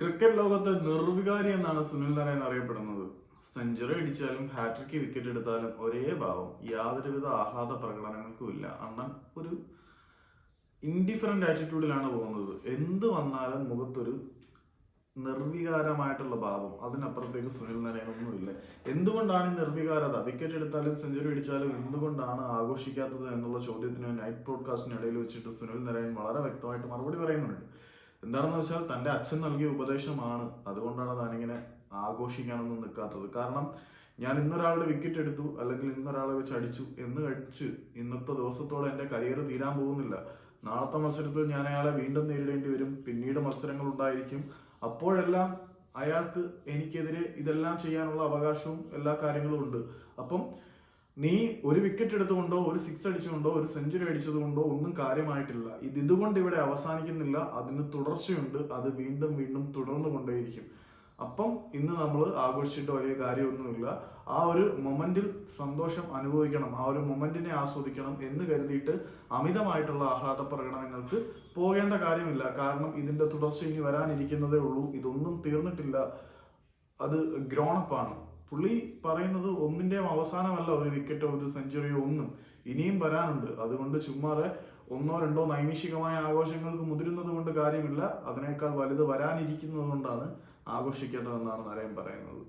Cricket ലോകത്തെ നിർവികാരി എന്നാണ് സുനിൽ നാരായൺ അറിയപ്പെടുന്നത്. സെഞ്ചുറി അടിച്ചാലും ഹാട്രിക്ക് വിക്കറ്റ് എടുത്താലും ഒരേ ഭാവം. യാതൊരുവിധ ആഹ്ലാദ പ്രകടനങ്ങൾക്കും ഇല്ല. അണ്ണൻ ഒരു ഇൻഡിഫറന്റ് ആറ്റിറ്റ്യൂഡിലാണ് പോകുന്നത്. എന്ത് വന്നാലും മുഖത്തൊരു നിർവികാരമായിട്ടുള്ള ഭാവം. അതിനപ്പുറത്തേക്ക് സുനിൽ നാരായൺ ഒന്നുമില്ല എന്തുകൊണ്ടാണ് ഈ നിർവികാരത? വിക്കറ്റ് എടുത്താലും സെഞ്ചുറി അടിച്ചാലും എന്തുകൊണ്ടാണ് ആഘോഷിക്കാത്തത് എന്നുള്ള ചോദ്യത്തിന് നൈറ്റ് ബ്രോഡ്കാസ്റ്റിനിടയിൽ വെച്ചിട്ട് സുനിൽ നാരായൺ വളരെ വ്യക്തമായിട്ട് മറുപടി പറയുന്നുണ്ട്. എന്താണെന്ന് വെച്ചാൽ തന്റെ അച്ഛൻ നൽകിയ ഉപദേശമാണ്. അതുകൊണ്ടാണ് താനിങ്ങനെ ആഘോഷിക്കാനൊന്നും നിൽക്കാത്തത് കാരണം ഞാൻ ഇന്നൊരാളുടെ വിക്കറ്റ് എടുത്തു അല്ലെങ്കിൽ ഇന്നൊരാളെ വെച്ച് അടിച്ചു എന്ന് കഴിച്ച് ഇന്നത്തെ ദിവസത്തോടെ എന്റെ കരിയർ തീരാൻ പോകുന്നില്ല. നാളത്തെ മത്സരത്തിൽ ഞാൻ അയാളെ വീണ്ടും നേരിടേണ്ടി വരും. പിന്നീട് മത്സരങ്ങൾ ഉണ്ടായിരിക്കും. അപ്പോഴെല്ലാം അയാൾക്ക് എനിക്കെതിരെ ഇതെല്ലാം ചെയ്യാനുള്ള അവകാശവും എല്ലാ കാര്യങ്ങളും ഉണ്ട്. അപ്പം നീ ഒരു വിക്കറ്റ് എടുത്തുകൊണ്ടോ ഒരു സിക്സ് അടിച്ചുകൊണ്ടോ ഒരു സെഞ്ചുറി അടിച്ചതുകൊണ്ടോ ഒന്നും കാര്യമായിട്ടില്ല. ഇത് ഇതുകൊണ്ട് ഇവിടെ അവസാനിക്കുന്നില്ല. അതിന് തുടർച്ചയുണ്ട്. അത് വീണ്ടും വീണ്ടും തുടർന്നു കൊണ്ടേയിരിക്കും അപ്പം ഇന്ന് നമ്മൾ ആഘോഷിച്ചിട്ട് വലിയ കാര്യമൊന്നുമില്ല. ആ ഒരു മൊമെന്റിൽ സന്തോഷം അനുഭവിക്കണം. ആ ഒരു മൊമെന്റിനെ ആസ്വദിക്കണം എന്ന് കരുതിയിട്ട് അമിതമായിട്ടുള്ള ആഹ്ലാദ പ്രകടനങ്ങൾക്ക് പോകേണ്ട കാര്യമില്ല. കാരണം ഇതിന്റെ തുടർച്ച ഇനി വരാനിരിക്കുന്നതേ ഉള്ളൂ. ഇതൊന്നും തീർന്നിട്ടില്ല. അത് ഗ്രോണപ്പാണ് പുള്ളി പറയുന്നത് ഒന്നിന്റെയും അവസാനമല്ല ഒരു വിക്കറ്റോ ഒരു സെഞ്ചുറിയോ ഒന്നും. ഇനിയും വരാനുണ്ട്. അതുകൊണ്ട് ചുമ്മാതെ ഒന്നോ രണ്ടോ നൈമിഷികമായ ആഘോഷങ്ങൾക്ക് മുതിരുന്നത് കൊണ്ട് കാര്യമില്ല. അതിനേക്കാൾ വലുത് വരാനിരിക്കുന്നത് കൊണ്ടാണ് ആഘോഷിക്കേണ്ടതെന്നാണ് നരയം പറയുന്നത്.